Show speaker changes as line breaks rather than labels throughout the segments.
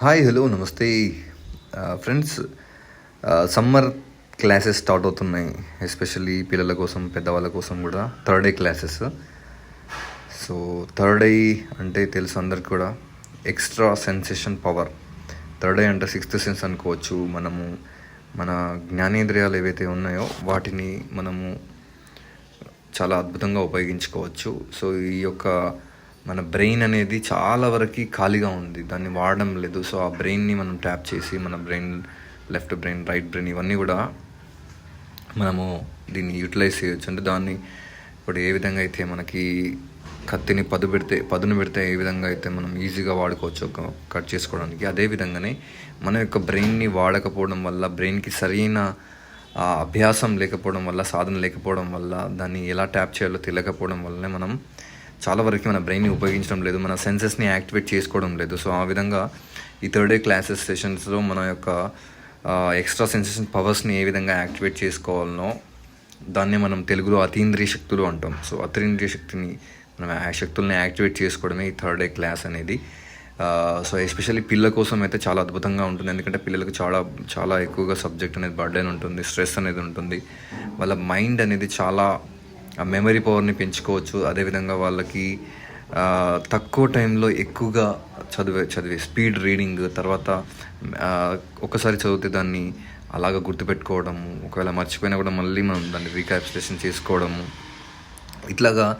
Hi hello నమస్తే. Friends summer classes start అవుతున్నాయి. Especially పిల్లల కోసం పెద్దవాళ్ళ కోసం కూడా third eye classes. So third eye అంటే తెలుసు అందరికి కూడా extra sensation power. Third eye అంటే సిక్స్త్ సెన్స్ అనుకోవచ్చు. మనము మన జ్ఞానేంద్రియాలు ఏవైతే ఉన్నాయో వాటిని మనము చాలా అద్భుతంగా ఉపయోగించుకోవచ్చు. సో ఈ యొక్క మన బ్రెయిన్ అనేది చాలా వరకు ఖాళీగా ఉంది. దాన్ని వాడడం లేదు. సో ఆ బ్రెయిన్ని మనం ట్యాప్ చేసి మన brain left brain right brain ఇవన్నీ కూడా మనము దీన్ని యూటిలైజ్ చేయొచ్చు. అంటే దాన్ని ఇప్పుడు ఏ విధంగా అయితే మనకి కత్తిని పదు పెడితే పదును పెడితే ఏ విధంగా అయితే మనం ఈజీగా వాడుకోవచ్చు ఒక కట్ చేసుకోవడానికి. అదే విధంగానే మన యొక్క బ్రెయిన్ని వాడకపోవడం వల్ల బ్రెయిన్కి సరైన అభ్యాసం లేకపోవడం వల్ల సాధన లేకపోవడం వల్ల దాన్ని ఎలా ట్యాప్ చేయాలో తెలియకపోవడం వల్లనే మనం చాలా వరకు మన బ్రెయిన్ని ఉపయోగించడం లేదు మన సెన్సెస్ని యాక్టివేట్ చేసుకోవడం లేదు. సో ఆ విధంగా ఈ థర్డ్ డే క్లాసెస్ సెషన్స్లో మన యొక్క ఎక్స్ట్రా సెన్సేషన్ పవర్స్ని ఏ విధంగా యాక్టివేట్ చేసుకోవాలనో దాన్ని మనం తెలుగులో అతీంద్రియ శక్తులు అంటాం. సో అతీంద్రియ శక్తిని మనం ఆ శక్తుల్ని యాక్టివేట్ చేసుకోవడమే ఈ థర్డ్ డే క్లాస్ అనేది. సో ఎస్పెషల్లీ పిల్లల కోసం అయితే చాలా అద్భుతంగా ఉంటుంది. ఎందుకంటే పిల్లలకు చాలా చాలా ఎక్కువగా సబ్జెక్ట్ అనేది బర్డెన్ ఉంటుంది స్ట్రెస్ అనేది ఉంటుంది. వాళ్ళ మైండ్ అనేది చాలా మెమరీ పవర్ని పెంచుకోవచ్చు. అదేవిధంగా వాళ్ళకి తక్కువ టైంలో ఎక్కువగా చదివే చదివే స్పీడ్ రీడింగ్ తర్వాత ఒకసారి చదివితే దాన్ని అలాగ గుర్తుపెట్టుకోవడము ఒకవేళ మర్చిపోయినా కూడా మళ్ళీ మనం దాన్ని రీకాప్యులేషన్ చేసుకోవడము. ఇట్లాగా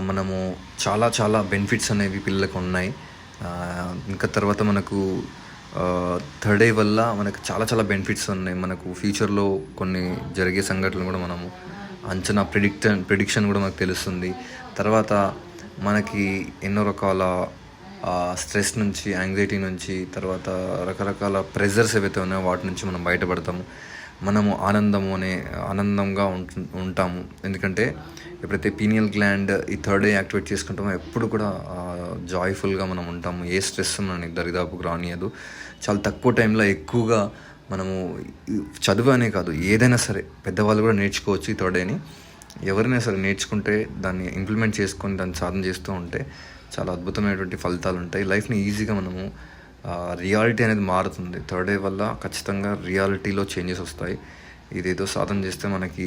మనము చాలా చాలా బెనిఫిట్స్ అనేవి పిల్లలకు ఉన్నాయి. ఇంకా తర్వాత మనకు థర్డ్ డే వల్ల మనకు చాలా చాలా బెనిఫిట్స్ ఉన్నాయి. మనకు ఫ్యూచర్లో కొన్ని జరిగే సంఘటనలు కూడా మనము అంచనా ప్రిడిక్షన్ ప్రిడిక్షన్ కూడా మనకు తెలుస్తుంది. తర్వాత మనకి ఎన్నో రకాల స్ట్రెస్ నుంచి యాంగ్జైటీ నుంచి తర్వాత రకరకాల ప్రెజర్స్ ఏవైతే ఉన్నాయో వాటి నుంచి మనం బయటపడతాము. మనము ఆనందము అనే ఆనందంగా ఉంటు ఉంటాము. ఎందుకంటే ఎప్పుడైతే పీనియల్ గ్లాండ్ ఈ థర్డ్ డే యాక్టివేట్ చేసుకుంటామో ఎప్పుడు కూడా జాయ్ఫుల్గా మనం ఉంటాము. ఏ స్ట్రెస్ మన దరిదాపుకు రానియదు చాలా తక్కువ టైంలో ఎక్కువగా మనము చదువు అనే కాదు ఏదైనా సరే పెద్దవాళ్ళు కూడా నేర్చుకోవచ్చు ఈ థర్డ్ డేని ఎవరైనా సరే నేర్చుకుంటే దాన్ని ఇంప్లిమెంట్ చేసుకొని దాన్ని సాధన చేస్తూ ఉంటే చాలా అద్భుతమైనటువంటి ఫలితాలు ఉంటాయి. లైఫ్ని ఈజీగా మనము రియాలిటీ అనేది మారుతుంది. థర్డ్ డే వల్ల ఖచ్చితంగా రియాలిటీలో చేంజెస్ వస్తాయి. ఇదేదో సాధన చేస్తే మనకి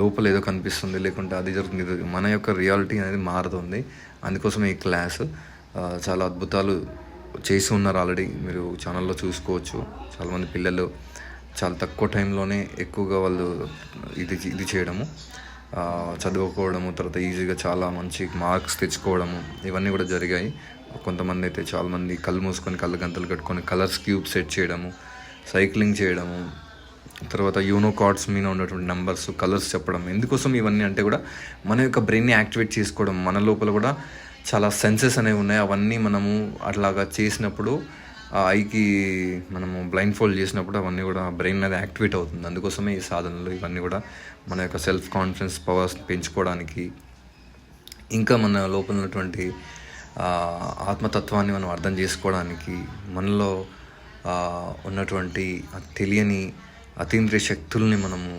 లోపల ఏదో కనిపిస్తుంది లేకుంటే అది జరుగుతుంది ఇది మన యొక్క రియాలిటీ అనేది మారుతుంది. అందుకోసం ఈ క్లాస్ చాలా అద్భుతాలు చేసి ఉన్నారు ఆల్రెడీ మీరు ఛానల్లో చూసుకోవచ్చు. చాలామంది పిల్లలు చాలా తక్కువ టైంలోనే ఎక్కువగా వాళ్ళు ఇది ఇది చేయడము చదువుకోవడము తర్వాత ఈజీగా చాలా మంచి మార్క్స్ తెచ్చుకోవడము ఇవన్నీ కూడా జరిగాయి. కొంతమంది అయితే చాలామంది కళ్ళు మూసుకొని కళ్ళు గంతలు కట్టుకొని కలర్స్ క్యూబ్ సెట్ చేయడము సైక్లింగ్ చేయడము తర్వాత యూనో కార్డ్స్ మీద ఉన్నటువంటి నెంబర్స్ కలర్స్ చెప్పడం ఎందుకోసం ఇవన్నీ అంటే కూడా మన యొక్క బ్రెయిన్ని యాక్టివేట్ చేసుకోవడం మన లోపల కూడా చాలా సెన్సెస్ అనేవి ఉన్నాయి. అవన్నీ మనము అట్లాగా చేసినప్పుడు ఆ ఐకి మనము బ్లైండ్ ఫోల్డ్ చేసినప్పుడు అవన్నీ కూడా బ్రెయిన్ అనేది యాక్టివేట్ అవుతుంది. అందుకోసమే ఈ సాధనలు ఇవన్నీ కూడా మన యొక్క సెల్ఫ్ కాన్ఫిడెన్స్ పవర్స్ పెంచుకోవడానికి ఇంకా మన లోపల ఉన్నటువంటి ఆత్మతత్వాన్ని మనం అర్థం చేసుకోవడానికి మనలో ఉన్నటువంటి తెలియని అతీంద్రియ శక్తుల్ని మనము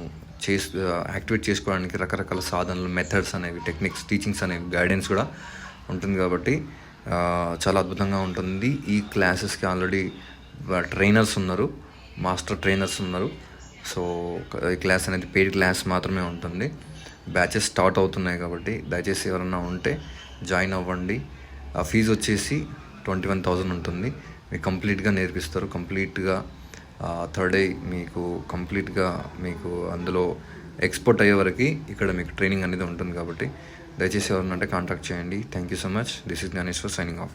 చేసి యాక్టివేట్ చేసుకోవడానికి రకరకాల సాధనలు మెథడ్స్ అనేవి టెక్నిక్స్ టీచింగ్స్ అనేవి గైడెన్స్ కూడా ఉంటుంది కాబట్టి చాలా అద్భుతంగా ఉంటుంది. ఈ క్లాసెస్కి ఆల్రెడీ ట్రైనర్స్ ఉన్నారు. మాస్టర్ ట్రైనర్స్ ఉన్నారు. సో ఈ క్లాస్ అనేది పెయిడ్ క్లాస్ మాత్రమే ఉంటుంది. బ్యాచెస్ స్టార్ట్ అవుతున్నాయి కాబట్టి దయచేసి ఎవరన్నా ఉంటే జాయిన్ అవ్వండి. ఆ ఫీజు వచ్చేసి ట్వంటీ వన్ థౌజండ్ ఉంటుంది. మీకు కంప్లీట్గా నేర్పిస్తారు. కంప్లీట్గా థర్డ్ డే మీకు కంప్లీట్గా మీకు అందులో ఎక్స్పోర్ట్ అయ్యే వరకు ఇక్కడ మీకు ట్రైనింగ్ అనేది ఉంటుంది కాబట్టి దయచేసి ఎవరినంటే కాంటాక్ట్ చేయండి. Thank you so much this is Gyaneshwar signing off